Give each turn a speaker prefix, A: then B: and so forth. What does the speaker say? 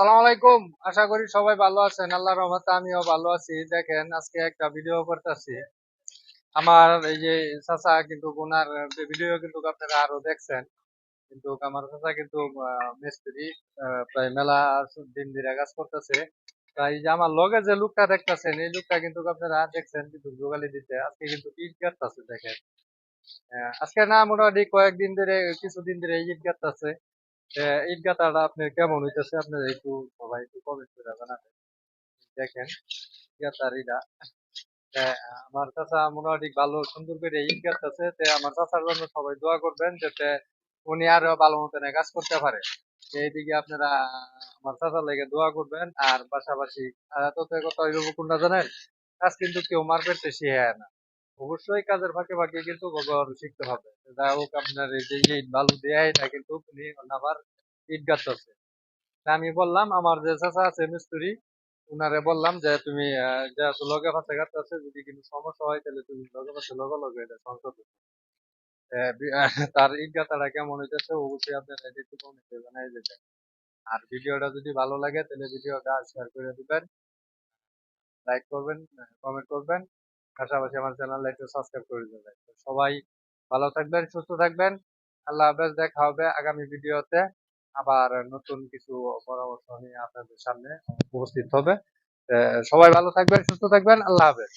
A: আসসালামু আলাইকুম। আশা করি সবাই ভালো আছেন। আল্লাহ রহমতে আমিও ভালো আছি। দেখেন আজকে একটা ভিডিও করতেছি। আমার এই যে চাচা কিন্তু ওনার ভিডিও কিন্তু আপনারা আরও দেখছেন। কিন্তু আমার চাচা কিন্তু মিস্ত্রি প্রায় মেলা দিন ধরে কাজ করতেছে। তাই যে আমার লগে যে লোকটা দেখতেছেন এই লোকটা কিন্তু আপনারা দেখছেন কিন্তু যোগালি দিতে। আজকে কিন্তু ইট গাঁথতেছে দেখেন। আজকে না মোটামুটি কয়েকদিন ধরে কিছুদিন ধরে ইট গাঁথতেছে আহ, আপনার কেমন হইতেছে? আপনারা একটু সবাই একটু কমেন্ট করে জানাবেন। দেখেন আমার চাচা মোটামুটি ভালো, সুন্দর করে আমার চাচার জন্য সবাই দোয়া করবেন যাতে উনি আরও ভালো মতন কাজ করতে পারে। এইদিকে আপনারা, আমার চাচার লেগে দোয়া করবেন। আর পাশাপাশি, আর কথা জানেন? কাজ কিন্তু কেউ মারপেটে শিখায় না। অবশ্যই কাজের ফাঁকে ফাঁকে কিন্তু ব্যবহার শিখতে হবে। যাই হোক, আপনার এই যে ইট বালু দেয় না কিন্তু উনি আবার ইট গাঁথতেছে আমি বললাম, আমার যে চাচা আছে, মিস্ত্রি, উনারে বললাম যে তুমি যেহেতু লগে পাশে গাঁথতেছে যদি কিন্তু সমস্যা হয় তাহলে তুমি লগে পাশে লগে লগে এটা সংশোধন তার ইট গাঁথাটা কেমন হইতেছে অবশ্যই আপনারা এটা একটু কমেন্টে জানাই দেবেন। আর ভিডিওটা যদি ভালো লাগে তাহলে ভিডিওটা শেয়ার করে দিবেন। লাইক করবেন কমেন্ট করবেন। পাশাপাশি আমার চ্যানেল একটু সাবস্ক্রাইব করে দেবেন। সবাই ভালো থাকবেন, সুস্থ থাকবেন। আল্লাহ হাফেজ, দেখা হবে আগামী ভিডিওতে। আবার নতুন কিছু পরামর্শ নিয়ে আপনাদের সামনে উপস্থিত হবে। সবাই ভালো থাকবেন, সুস্থ থাকবেন। আল্লাহ হাফেজ।